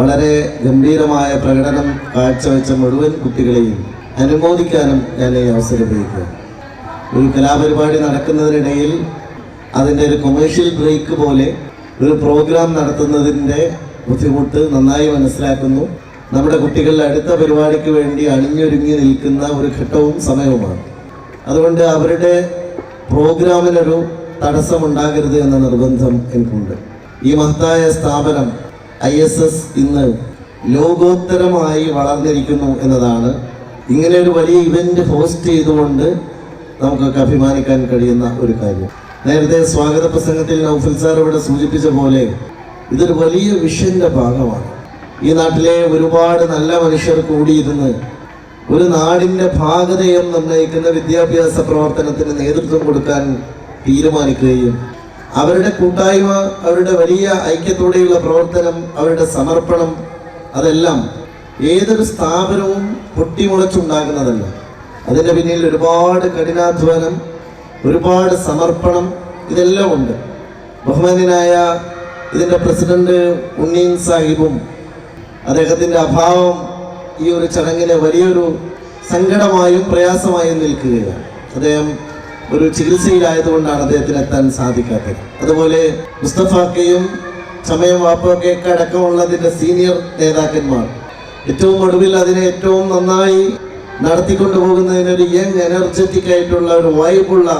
വളരെ ഗംഭീരമായ പ്രകടനം കാഴ്ചവെച്ച മുഴുവൻ കുട്ടികളെയും അനുമോദിക്കാനും ഞാൻ ഈ അവസരം ഉപയോഗിക്കുക. ഒരു കലാപരിപാടി നടക്കുന്നതിനിടയിൽ അതിന്റെ ഒരു കൊമേഴ്ഷ്യൽ ബ്രേക്ക് പോലെ ഒരു പ്രോഗ്രാം നടത്തുന്നതിന്റെ ബുദ്ധിമുട്ട് നന്നായി മനസ്സിലാക്കുന്നു. നമ്മുടെ കുട്ടികൾ അടുത്ത പരിപാടിക്ക് വേണ്ടി അണിഞ്ഞൊരുങ്ങി നിൽക്കുന്ന ഒരു ഘട്ടവും സമയവുമാണ്. അതുകൊണ്ട് അവരുടെ പ്രോഗ്രാമിനൊരു തടസ്സമുണ്ടാകരുത് എന്ന നിർബന്ധം എനിക്കുണ്ട്. ഈ മഹത്തായ സ്ഥാപനം ഐ എസ് എസ് ഇന്ന് ലോകോത്തരമായി വളർന്നിരിക്കുന്നു എന്നതാണ്. ഇങ്ങനെ ഒരു വലിയ ഇവന്റ് ഹോസ്റ്റ് ചെയ്തുകൊണ്ട് നമുക്കൊക്കെ അഭിമാനിക്കാൻ കഴിയുന്ന ഒരു കാര്യം. നേരത്തെ സ്വാഗത പ്രസംഗത്തിൽ നൗഫൽ സാർ ഇവിടെ സൂചിപ്പിച്ച പോലെ ഇതൊരു വലിയ വിഷന്റെ ഭാഗമാണ്. ഈ നാട്ടിലെ ഒരുപാട് നല്ല മനുഷ്യർ കൂടിയിരുന്ന് ഒരു നാടിന്റെ ഭാഗതയം നിർണയിക്കുന്ന വിദ്യാഭ്യാസ പ്രവർത്തനത്തിന് നേതൃത്വം കൊടുക്കാൻ തീരുമാനിക്കുകയും അവരുടെ കൂട്ടായ്മ അവരുടെ വലിയ ഐക്യത്തോടെയുള്ള പ്രവർത്തനം അവരുടെ സമർപ്പണം അതെല്ലാം ഏതൊരു സ്ഥാപനവും പൊട്ടിമുളച്ചുണ്ടാകുന്നതല്ല അതിന്റെ പിന്നിൽ ഒരുപാട് കഠിനാധ്വാനം ഒരുപാട് സമർപ്പണം ഇതെല്ലാം ഉണ്ട്. ബഹുമാന്യനായ ഇതിന്റെ പ്രസിഡന്റ് ഉണ്ണീൻ സാഹിബും അദ്ദേഹത്തിന്റെ അഭാവം ഈ ഒരു ചടങ്ങിലെ വലിയൊരു സങ്കടമായും പ്രയാസമായും നിൽക്കുകയാണ്. അദ്ദേഹം ഒരു ചികിത്സയിലായതുകൊണ്ടാണ് അദ്ദേഹത്തിന് എത്താൻ സാധിക്കാത്തത്. അതുപോലെ മുസ്തഫാക്കയും ചമയം വാപ്പൊക്കെയൊക്കെ അടക്കമുള്ളതിന്റെ സീനിയർ നേതാക്കന്മാർ. ഏറ്റവും ഒടുവിൽ അതിനെ ഏറ്റവും നന്നായി നടത്തിക്കൊണ്ടു പോകുന്നതിന് ഒരു യങ് എനർജറ്റിക് ആയിട്ടുള്ള ഒരു വൈബുള്ള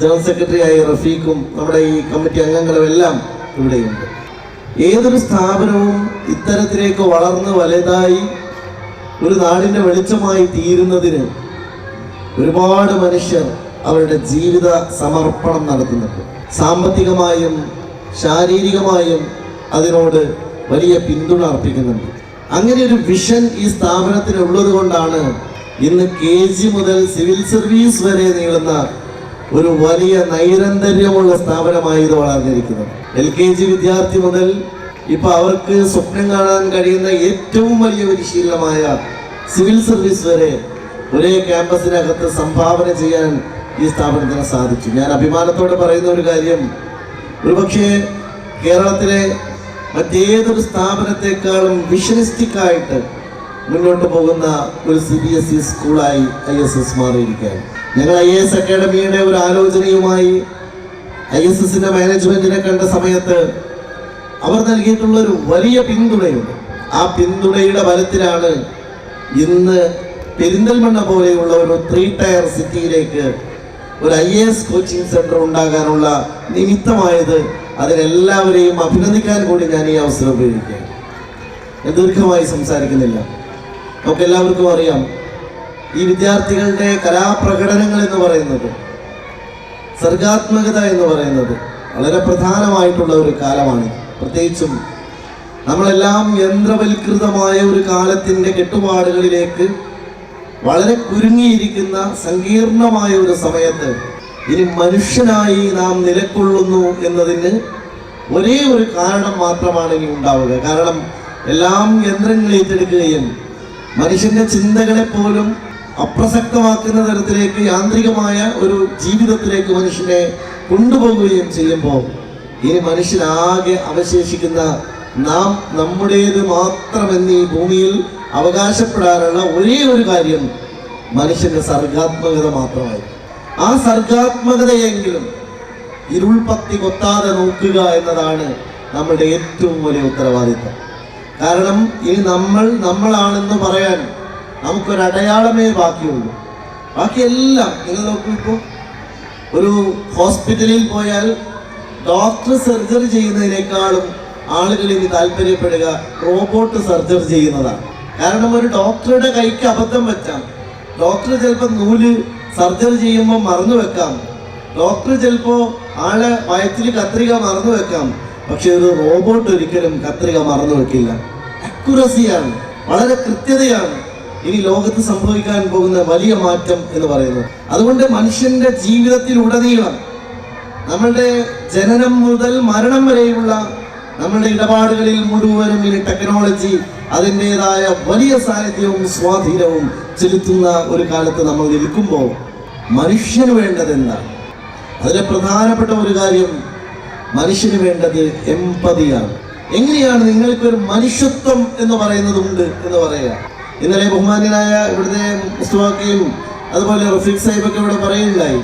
ജനറൽ സെക്രട്ടറി ആയ റഫീഖും നമ്മുടെ ഈ കമ്മിറ്റി അംഗങ്ങളും എല്ലാം ഇവിടെയുണ്ട്. ഏതൊരു സ്ഥാപനവും ഇത്തരത്തിലേക്ക് വളർന്ന് വലുതായി ഒരു നാടിന്റെ വെളിച്ചമായി തീരുന്നതിന് ഒരുപാട് മനുഷ്യർ അവരുടെ ജീവിത സമർപ്പണം നടത്തുന്നുണ്ട്. സാമ്പത്തികമായും ശാരീരികമായും അതിനോട് വലിയ പിന്തുണ അർപ്പിക്കുന്നുണ്ട്. അങ്ങനെ ഒരു വിഷൻ ഈ സ്ഥാപനത്തിൽ ഉള്ളത് കൊണ്ടാണ് ഇന്ന് കെ ജി മുതൽ സിവിൽ സർവീസ് വരെ നീളുന്ന ഒരു വലിയ നൈരന്തര്യമുള്ള സ്ഥാപനമായി ഇത് വളർന്നിരിക്കുന്നത്. എൽ കെ ജി വിദ്യാർത്ഥി മുതൽ ഇപ്പൊ അവർക്ക് സ്വപ്നം കാണാൻ കഴിയുന്ന ഏറ്റവും വലിയ പരിശീലനമായ സിവിൽ സർവീസ് വരെ ഒരേ ക്യാമ്പസിനകത്ത് സംഭാവന ചെയ്യാൻ ഈ സ്ഥാപനത്തിന് സാധിച്ചു. ഞാൻ അഭിമാനത്തോടെ പറയുന്ന ഒരു കാര്യം ഒരുപക്ഷെ കേരളത്തിലെ മറ്റേതൊരു സ്ഥാപനത്തെക്കാളും വിഷനിസ്റ്റിക് ആയിട്ട് മുന്നോട്ട് പോകുന്ന ഒരു സി ബി എസ് ഇ സ്കൂളായി ഐ എസ് എസ് മാറിയിരിക്കുകയാണ്. ഞങ്ങൾ ഐ എസ് അക്കാഡമിയുടെ ഒരു ആലോചനയുമായി ഐ എസ് എസിന്റെ മാനേജ്മെന്റിനെ കണ്ട സമയത്ത് അവർ നൽകിയിട്ടുള്ള ഒരു വലിയ പിന്തുണയുണ്ട്. ആ പിന്തുണയുടെ ബലത്തിലാണ് ഇന്ന് പെരിന്തൽമണ്ണ പോലെയുള്ള ഒരു ത്രീ ടയർ സിറ്റിയിലേക്ക് ഒരു ഐ എസ് കോച്ചിങ് സെന്റർ ഉണ്ടാകാനുള്ള നിമിത്തമായത് അതിനെല്ലാവരെയും അഭിനന്ദിക്കാൻ കൂടി ഞാൻ ഈ അവസരം ഉപയോഗിക്കുകയാണ്. ഞാൻ ദീർഘമായി സംസാരിക്കുന്നില്ല. നമുക്ക് എല്ലാവർക്കും അറിയാം ഈ വിദ്യാർത്ഥികളുടെ കലാപ്രകടനങ്ങൾ എന്ന് പറയുന്നത് സർഗാത്മകത എന്ന് പറയുന്നത് വളരെ പ്രധാനമായിട്ടുള്ള ഒരു കാലമാണ്. പ്രത്യേകിച്ചും നമ്മളെല്ലാം യന്ത്രവൽകൃതമായ ഒരു കാലത്തിന്റെ കെട്ടുപാടുകളിലേക്ക് വളരെ കുരുങ്ങിയിരിക്കുന്ന സങ്കീർണമായ ഒരു സമയത്ത് ഇനി മനുഷ്യനായി നാം നിലക്കൊള്ളുന്നു എന്നതിന് ഒരേ ഒരു കാരണം മാത്രമാണ് ഇനി ഉണ്ടാവുക. കാരണം എല്ലാം യന്ത്രങ്ങൾ ഏറ്റെടുക്കുകയും മനുഷ്യന്റെ ചിന്തകളെ പോലും അപ്രസക്തമാക്കുന്ന തരത്തിലേക്ക് യാന്ത്രികമായ ഒരു ജീവിതത്തിലേക്ക് മനുഷ്യനെ കൊണ്ടുപോകുകയും ചെയ്യുമ്പോൾ ഇനി മനുഷ്യനാകെ അവശേഷിക്കുന്ന നാം നമ്മുടേത് മാത്രമെന്ന് ഈ ഭൂമിയിൽ അവകാശപ്പെടാനുള്ള ഒരേ ഒരു കാര്യം മനുഷ്യന്റെ സർഗാത്മകത മാത്രമായി. ആ സർഗാത്മകതയെങ്കിലും ഇരുൾപത്തി കൊത്താതെ നോക്കുക എന്നതാണ് നമ്മുടെ ഏറ്റവും വലിയ ഉത്തരവാദിത്തം. കാരണം ഇനി നമ്മൾ നമ്മളാണെന്ന് പറയാൻ നമുക്കൊരു അടയാളമേ ബാക്കിയുള്ളൂ. ബാക്കിയെല്ലാം നിങ്ങൾ നോക്കൂ ഇപ്പോൾ ഒരു ഹോസ്പിറ്റലിൽ പോയാൽ ഡോക്ടർ സർജറി ചെയ്യുന്നതിനേക്കാളും ആളുകൾ ഇനി താല്പര്യപ്പെടുക റോബോട്ട് സർജറി ചെയ്യുന്നതാണ്. കാരണം ഒരു ഡോക്ടറുടെ കൈക്ക് അബദ്ധം പറ്റാം ഡോക്ടർ ചിലപ്പോൾ നൂൽ സർജറി ചെയ്യുമ്പോൾ മറന്നു വെക്കാം. ഡോക്ടർ ചിലപ്പോൾ ആളെ വയറ്റിൽ കത്രിക മറന്നു വെക്കാം. പക്ഷെ ഒരു റോബോട്ട് ഒരിക്കലും കത്രിക മറന്നു വെക്കില്ല. അക്യുറസിയാണ് വളരെ കൃത്യതയാണ് ഇനി ലോകത്ത് സംഭവിക്കാൻ പോകുന്ന വലിയ മാറ്റം എന്ന് പറയുന്നത്. അതുകൊണ്ട് മനുഷ്യന്റെ ജീവിതത്തിൽ ജീവിതത്തിലുടനീളം നമ്മളുടെ ജനനം മുതൽ മരണം വരെയുള്ള നമ്മളുടെ ഇടപാടുകളിൽ മുഴുവനും ഈ ടെക്നോളജി അതിന്റെതായ വലിയ സാന്നിധ്യവും സ്വാധീനവും ചെലുത്തുന്ന ഒരു കാലത്ത് നമ്മൾ നിൽക്കുമ്പോൾ മനുഷ്യന് വേണ്ടത് എന്താണ്? അതിലെ പ്രധാനപ്പെട്ട ഒരു കാര്യം മനുഷ്യന് വേണ്ടത് എമ്പതിയാണ് എങ്ങനെയാണ് നിങ്ങൾക്കൊരു മനുഷ്യത്വം എന്ന് പറയുന്നതുണ്ട് എന്ന് പറയുക? ഇന്നലെ ബഹുമാന്യനായ ഇവിടുത്തെ മുസ്തുവാക്കയും അതുപോലെ റഫീഖ് സാഹിബൊക്കെ ഇവിടെ പറയുകയുണ്ടായി.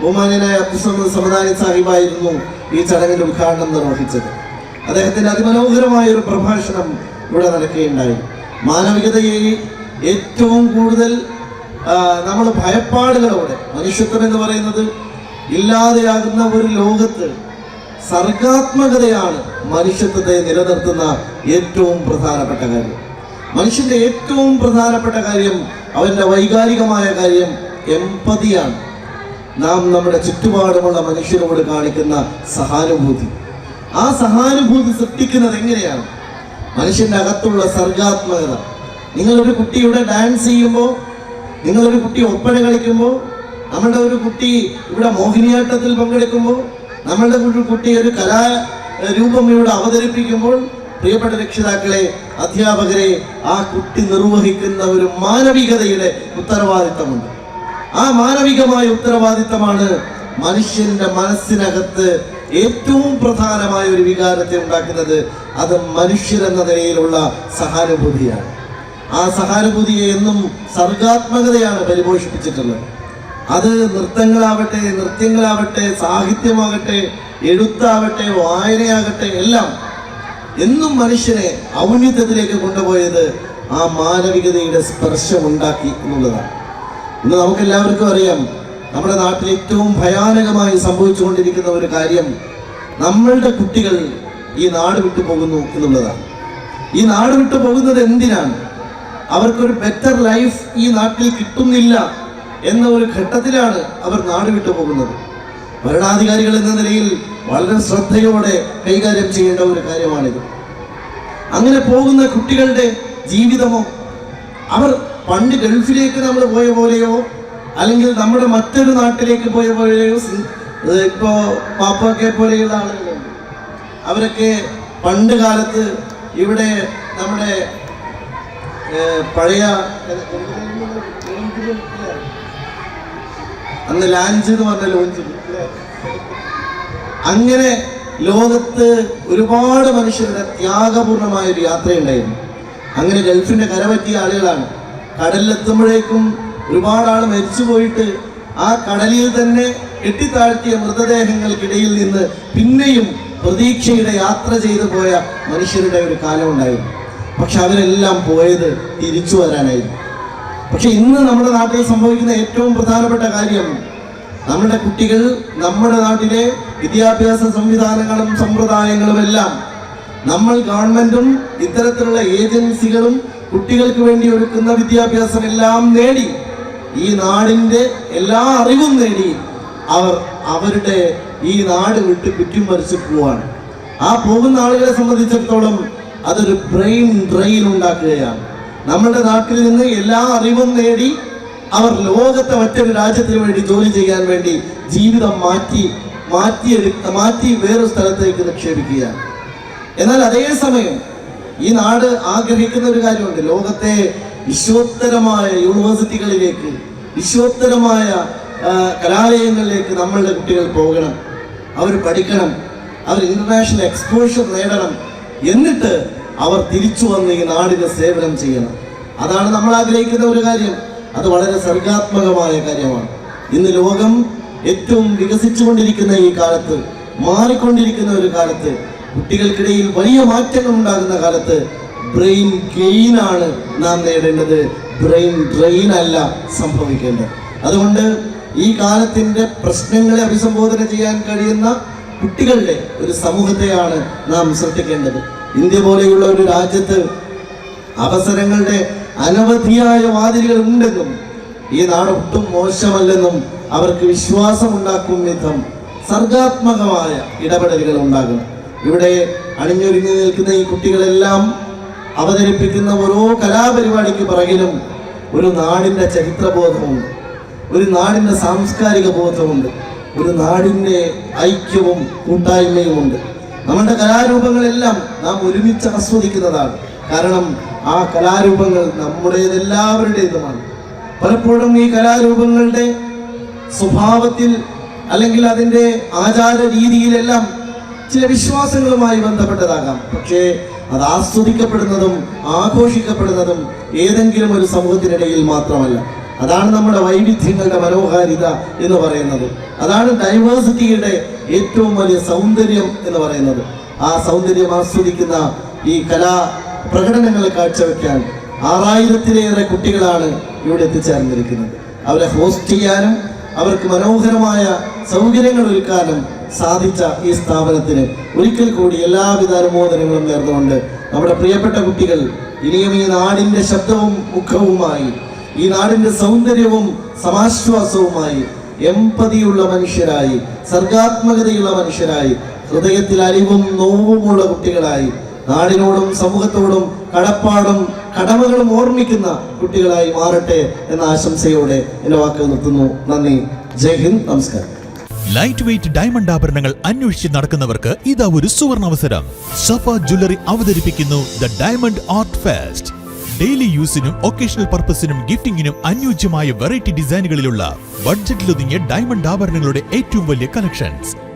ബഹുമാന്യനായ അബ്ദുസമദ് സമദാനി സാഹിബായിരുന്നു ഈ ചടങ്ങിന്റെ ഉദ്ഘാടനം നിർവഹിച്ചത്. അദ്ദേഹത്തിന്റെ അതിമനോഹരമായ ഒരു പ്രഭാഷണം ഇവിടെ നടക്കുകയുണ്ടായി. മാനവികതയെ ഏറ്റവും കൂടുതൽ നമ്മൾ ഭയപ്പാടുകളോടെ മനുഷ്യത്വം എന്ന് പറയുന്നത് ഇല്ലാതെയാകുന്ന ഒരു ലോകത്ത് സർഗാത്മകതയാണ് മനുഷ്യത്വത്തെ നിലനിർത്തുന്ന ഏറ്റവും പ്രധാനപ്പെട്ട കാര്യം. മനുഷ്യന്റെ ഏറ്റവും പ്രധാനപ്പെട്ട കാര്യം അവന്റെ വൈകാരികമായ കാര്യം എമ്പതിയാണ് നാം നമ്മുടെ ചുറ്റുപാടുമുള്ള മനുഷ്യരോട് കാണിക്കുന്ന സഹാനുഭൂതി. ആ സഹാനുഭൂതി സൃഷ്ടിക്കുന്നത് എങ്ങനെയാണ്? മനുഷ്യന്റെ അകത്തുള്ള സർഗാത്മകത. നിങ്ങളൊരു കുട്ടിയുടെ ഡാൻസ് ചെയ്യുമ്പോൾ നിങ്ങളൊരു കുട്ടി ഒപ്പന കളിക്കുമ്പോൾ നമ്മുടെ ഒരു കുട്ടി ഇവിടെ മോഹിനിയാട്ടത്തിൽ പങ്കെടുക്കുമ്പോൾ നമ്മളുടെ ഒരു കുട്ടി ഒരു കലാ രൂപം ഇവിടെ അവതരിപ്പിക്കുമ്പോൾ പ്രിയപ്പെട്ട രക്ഷിതാക്കളെ അധ്യാപകരെ ആ കുട്ടി നിർവഹിക്കുന്ന ഒരു മാനവികതയുടെ ഉത്തരവാദിത്തമുണ്ട്. ആ മാനവികമായ ഉത്തരവാദിത്തമാണ് മനുഷ്യന്റെ മനസ്സിനകത്ത് ഏറ്റവും പ്രധാനമായ ഒരു വികാരത്തെ ഉണ്ടാക്കുന്നത് അത് മനുഷ്യരെന്ന നിലയിലുള്ള സഹാനുഭൂതിയാണ്. ആ സഹാനുഭൂതിയെ എന്നും സർഗാത്മകതയാണ് പരിപോഷിപ്പിച്ചിട്ടുള്ളത്. അത് നൃത്തങ്ങളാവട്ടെ നൃത്യങ്ങളാവട്ടെ സാഹിത്യമാകട്ടെ എഴുത്താവട്ടെ വായനയാകട്ടെ എല്ലാം എന്നും മനുഷ്യനെ ഔന്നിത്യത്തിലേക്ക് കൊണ്ടുപോയത് ആ മാനവികതയുടെ സ്പർശമുണ്ടാക്കി എന്നുള്ളതാണ്. ഇന്ന് നമുക്കെല്ലാവർക്കും അറിയാം നമ്മുടെ നാട്ടിൽ ഏറ്റവും ഭയാനകമായി സംഭവിച്ചുകൊണ്ടിരിക്കുന്ന ഒരു കാര്യം നമ്മളുടെ കുട്ടികൾ ഈ നാട് വിട്ടു പോകുന്നു എന്നുള്ളതാണ്. ഈ നാട് വിട്ടു പോകുന്നത് എന്തിനാണ്? അവർക്കൊരു ബെറ്റർ ലൈഫ് ഈ നാട്ടിൽ കിട്ടുന്നില്ല എന്ന ഒരു ഘട്ടത്തിലാണ് അവർ നാട് വിട്ടു പോകുന്നത്. ഭരണാധികാരികൾ എന്ന നിലയിൽ വളരെ ശ്രദ്ധയോടെ കൈകാര്യം ചെയ്യേണ്ട ഒരു കാര്യമാണിത്. അങ്ങനെ പോകുന്ന കുട്ടികളുടെ ജീവിതമോ? അവർ പണ്ട് ഗൾഫിലേക്ക് നമ്മൾ പോയ പോലെയോ അല്ലെങ്കിൽ നമ്മുടെ മറ്റൊരു നാട്ടിലേക്ക് പോയ ഇപ്പോ പാപ്പൊക്കെ പോലെയുള്ള ആളുകളുണ്ട് അവരൊക്കെ പണ്ട് കാലത്ത് ഇവിടെ നമ്മുടെ പഴയ അന്ന് ലാഞ്ച് എന്ന് പറഞ്ഞ ലോഞ്ച് അങ്ങനെ ലോകത്ത് ഒരുപാട് മനുഷ്യരുടെ ത്യാഗപൂർണമായ ഒരു യാത്രയുണ്ടായിരുന്നു. അങ്ങനെ ഗൾഫിന്റെ കരപറ്റിയ ആളുകളാണ്. കടലിലെത്തുമ്പോഴേക്കും ഒരുപാട് ആൾ മരിച്ചു പോയിട്ട് ആ കടലിൽ തന്നെ കെട്ടിത്താഴ്ത്തിയ മൃതദേഹങ്ങൾക്കിടയിൽ നിന്ന് പിന്നെയും പ്രതീക്ഷയുടെ യാത്ര ചെയ്തു പോയ മനുഷ്യരുടെ ഒരു കാലം ഉണ്ടായിരുന്നു. പക്ഷെ അവരെല്ലാം പോയത് തിരിച്ചു വരാനായിരുന്നു. പക്ഷെ ഇന്ന് നമ്മുടെ നാട്ടിൽ സംഭവിക്കുന്ന ഏറ്റവും പ്രധാനപ്പെട്ട കാര്യം നമ്മുടെ കുട്ടികൾ നമ്മുടെ നാട്ടിലെ വിദ്യാഭ്യാസ സംവിധാനങ്ങളും സമ്പ്രദായങ്ങളും എല്ലാം നമ്മൾ ഗവൺമെന്റും ഇത്തരത്തിലുള്ള ഏജൻസികളും കുട്ടികൾക്ക് വേണ്ടി ഒരുക്കുന്ന വിദ്യാഭ്യാസം എല്ലാം നേടി ഈ നാടിന്റെ എല്ലാ അറിവും നേടി അവർ അവരുടെ ഈ നാട് വിട്ട് കുറ്റും പറിച്ചു പോവാണ്. ആ പോകുന്ന ആളുകളെ സംബന്ധിച്ചിടത്തോളം അതൊരു ബ്രെയിൻ ഡ്രെയിൻ ഉണ്ടാക്കുകയാണ്. നമ്മുടെ നാട്ടിൽ നിന്ന് എല്ലാ അറിവും നേടി അവർ ലോകത്തെ മറ്റൊരു രാജ്യത്തിന് വേണ്ടി ജോലി ചെയ്യാൻ വേണ്ടി ജീവിതം മാറ്റി മാറ്റിയെടുക്ക മാറ്റി വേറൊരു സ്ഥലത്തേക്ക് നിക്ഷേപിക്കുകയാണ്. എന്നാൽ അതേസമയം ഈ നാട് ആഗ്രഹിക്കുന്ന ഒരു കാര്യമുണ്ട്. ലോകത്തെ വിശ്വോത്തരമായ യൂണിവേഴ്സിറ്റികളിലേക്ക് വിശ്വോത്തരമായ കലാലയങ്ങളിലേക്ക് നമ്മളുടെ കുട്ടികൾ പോകണം. അവർ പഠിക്കണം. അവർ ഇന്റർനാഷണൽ എക്സ്പോഷർ നേടണം. എന്നിട്ട് അവർ തിരിച്ചു വന്ന് ഈ നാടിന് സേവനം ചെയ്യണം. അതാണ് നമ്മൾ ആഗ്രഹിക്കുന്ന ഒരു കാര്യം. അത് വളരെ സർഗാത്മകമായ കാര്യമാണ്. ഇന്ന് ലോകം ഏറ്റവും വികസിച്ചുകൊണ്ടിരിക്കുന്ന ഈ കാലത്ത് മാറിക്കൊണ്ടിരിക്കുന്ന ഒരു കാലത്ത് കുട്ടികൾക്കിടയിൽ വലിയ മാറ്റങ്ങൾ ഉണ്ടാകുന്ന കാലത്ത് ബ്രെയിൻ ഗെയിൻ ആണ് നാം നേടേണ്ടത്. ബ്രെയിൻ ഡ്രെയിൻ അല്ല സംഭവിക്കേണ്ടത്. അതുകൊണ്ട് ഈ കാലത്തിന്റെ പ്രശ്നങ്ങളെ അഭിസംബോധന ചെയ്യാൻ കഴിയുന്ന കുട്ടികളുടെ ഒരു സമൂഹത്തെയാണ് നാം ശ്രദ്ധിക്കേണ്ടത്. ഇന്ത്യ പോലെയുള്ള ഒരു രാജ്യത്ത് അവസരങ്ങളുടെ അനവധിയായ വാതിലുകൾ ഉണ്ടെന്നും ഈ നാടൊട്ടും മോശമല്ലെന്നും അവർക്ക് വിശ്വാസമുണ്ടാക്കും വിധം സർഗാത്മകമായ ഇടപെടലുകൾ ഉണ്ടാകും. ഇവിടെ അണിഞ്ഞൊരുങ്ങി നിൽക്കുന്ന ഈ കുട്ടികളെല്ലാം അവതരിപ്പിക്കുന്ന ഓരോ കലാപരിപാടിക്ക് പിറകിലും ഒരു നാടിന്റെ ചരിത്രബോധമുണ്ട്. ഒരു നാടിന്റെ സാംസ്കാരിക ബോധമുണ്ട്. ഒരു നാടിന്റെ ഐക്യവും കൂട്ടായ്മയും ഉണ്ട് നമ്മുടെ കലാരൂപങ്ങളെല്ലാം നാം ഒരുമിച്ച് ആസ്വദിക്കുന്നതാണ്. കാരണം ആ കലാരൂപങ്ങൾ നമ്മുടേതെല്ലാവരുടേതുമാണ്. പലപ്പോഴും ഈ കലാരൂപങ്ങളുടെ സ്വഭാവത്തിൽ അല്ലെങ്കിൽ അതിന്റെ ആചാര രീതിയിലെല്ലാം ചില വിശ്വാസങ്ങളുമായി ബന്ധപ്പെട്ടതാകാം. പക്ഷേ അത് ആസ്വദിക്കപ്പെടുന്നതും ആഘോഷിക്കപ്പെടുന്നതും ഏതെങ്കിലും ഒരു സമൂഹത്തിനിടയിൽ മാത്രമല്ല. അതാണ് നമ്മുടെ വൈവിധ്യങ്ങളുടെ മനോഹാരിത എന്ന് പറയുന്നത്. അതാണ് ഡൈവേഴ്സിറ്റിയുടെ ഏറ്റവും വലിയ സൗന്ദര്യം എന്ന് പറയുന്നത്. ആ സൗന്ദര്യം ആസ്വദിക്കുന്ന ഈ കലാ പ്രകടനങ്ങൾ കാഴ്ചവെക്കാൻ ആറായിരത്തിലേറെ കുട്ടികളാണ് ഇവിടെ എത്തിച്ചേർന്നിരിക്കുന്നത്. അവരെ ഹോസ്റ്റ് ചെയ്യാനും അവർക്ക് മനോഹരമായ സൗകര്യങ്ങൾ ഒരുക്കാനും സാധിച്ച ഈ സ്ഥാപനത്തിന് ഒരിക്കൽ കൂടി എല്ലാവിധ അനുമോദനങ്ങളും നേർന്നുകൊണ്ട് നമ്മുടെ പ്രിയപ്പെട്ട കുട്ടികൾ ഇനിയും ഈ നാടിന്റെ ശബ്ദവും മുഖവുമായി ഈ നാടിന്റെ സൗന്ദര്യവും സമാശ്വാസവുമായി എമ്പതിയുള്ള മനുഷ്യരായി സർഗാത്മകതയുള്ള മനുഷ്യരായി ഹൃദയത്തിൽ അരിവും നോവുമുള്ള കുട്ടികളായി നാടിനോടും സമൂഹത്തോടും കടപ്പാടും കടമകളും ഓർമ്മിക്കുന്ന കുട്ടികളായി മാറട്ടെ എന്ന ആശംസയോടെ എന്റെ വാക്കുകൾ നിർത്തുന്നു. നന്ദി. ജയ് ഹിന്ദ്. നമസ്കാരം. ലൈറ്റ് വെയിറ്റ് ഡയമണ്ട് ആഭരണങ്ങൾ അന്വേഷിച്ച് നടക്കുന്നവർക്ക് ഇതാ ഒരു സുവർണ അവസരം സഫ ജ്വല്ലറി അവതരിപ്പിക്കുന്നു the diamond art fest daily യൂസിനും occasional പർപ്പസിനും ഗിഫ്റ്റിംഗിനും അനുയോജ്യമായ വെറൈറ്റി ഡിസൈനുകളിലുള്ള ബഡ്ജറ്റിലൊതുങ്ങിയ ഡയമണ്ട് ആഭരണങ്ങളുടെ ഏറ്റവും വലിയ കളക്ഷൻസ്